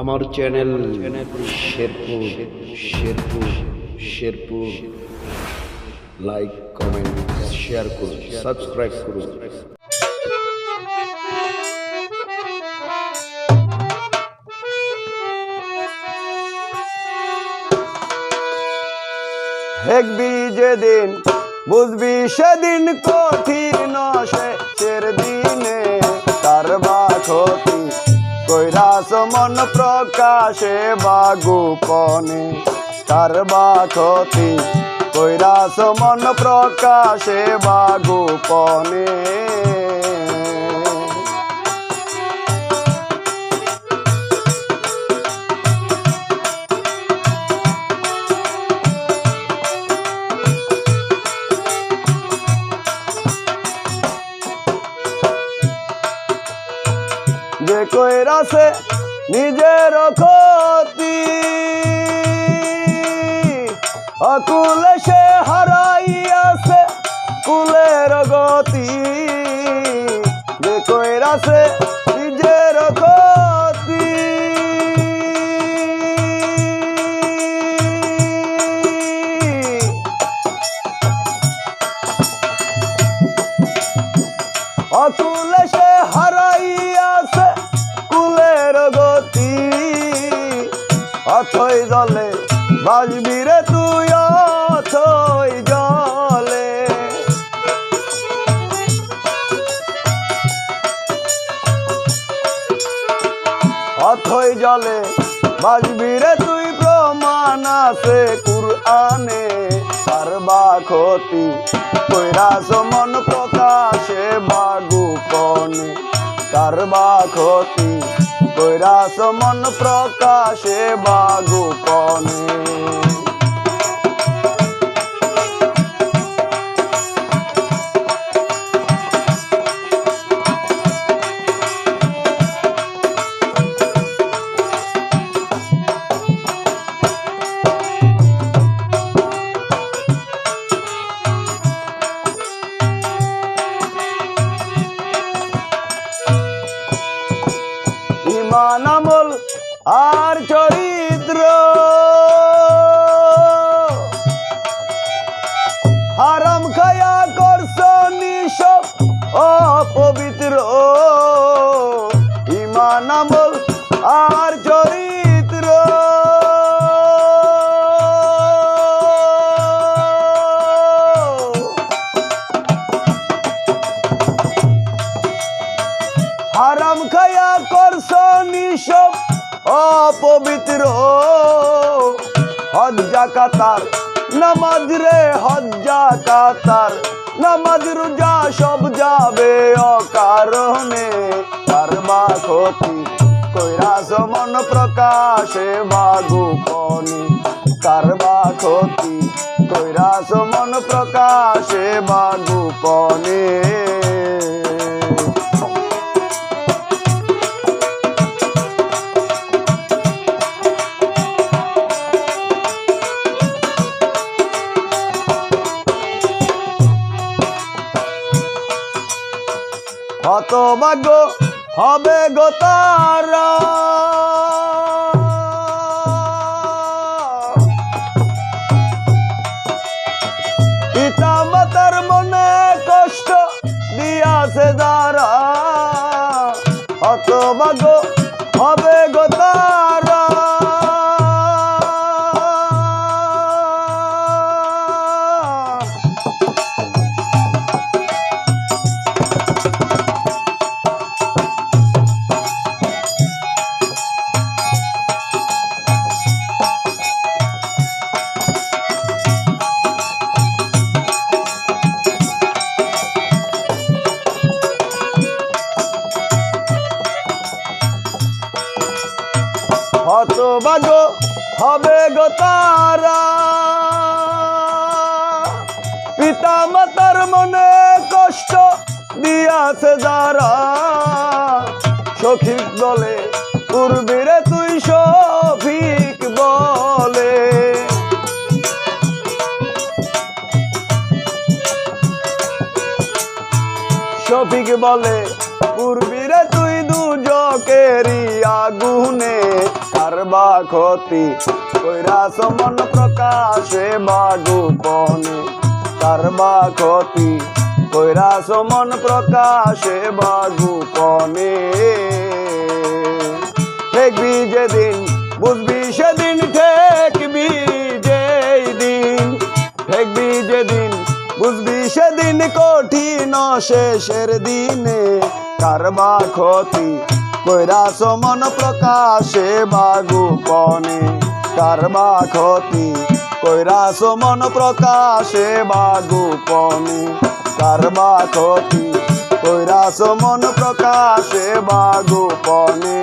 আমার channel Sherpur Sherpur Sherpur like comment share করুন subscribe করুন। দেখবি যেদিন, বুঝবি সেদিন কঠিন শেষের দিনে কৈরাস মন প্রকাশে বা গোপনে তার বা ক্ষতি কৈরাস মন প্রকাশে বা গোপনে যে কইরাছে নিজের ক্ষতি। অকুলে সে হারাইয়াছে কুলের গতি। অথই জলে, বাজবি রে তুই অথই জলে। অথই জলে, বাজবি রে তুই, প্রমাণ আছে কুরআনে। পারবা ক্ষতি কৈরাস মন প্রকাশে বাগু কনে কারবা ক্ষতি কৈরাস মন প্রকাশে বাগু খায়া করছ নিশব অপবিত্র ইমান আমল আর চরিত্র। হারাম খায়া করছ নিশব অপবিত্র হজ্জা কাতার নামাজ রে হজ্জা কাতার নামাজ রোজা সব যাবে অকারণে। কারবা ক্ষতি কৈরাস মন প্রকাশে বাগু পনি কারবা ক্ষতি কৈরাস মন প্রকাশে বাগু পনে হবে গো তারা। হতভাগ্য হবে গো তারা? পিতা মাতার মনে কষ্ট দিয়াছে যারা। সখী বলে পূর্বীরে তুই সফিক বলে। শফিক বলে কারবা ক্ষতি কইরাস মন প্রকাশে বা গোপনে। কারবা ক্ষতি কইরাস মন প্রকাশে বা গোপনে। ঠেকবি যেদিন, বুঝবি সেদিন, ঠেকবি যেই দিন। ঠেকবি যেদিন, বুঝবি সেদিন কঠিন শেষের দিনে। কারবা ক্ষতি কইরাস মন প্রকাশে বা গোপনে কারবা ক্ষতি। কৈরাস মন প্রকাশে বা গোপনে কারবা ক্ষতি। কৈরাস মন প্রকাশে বা গোপনে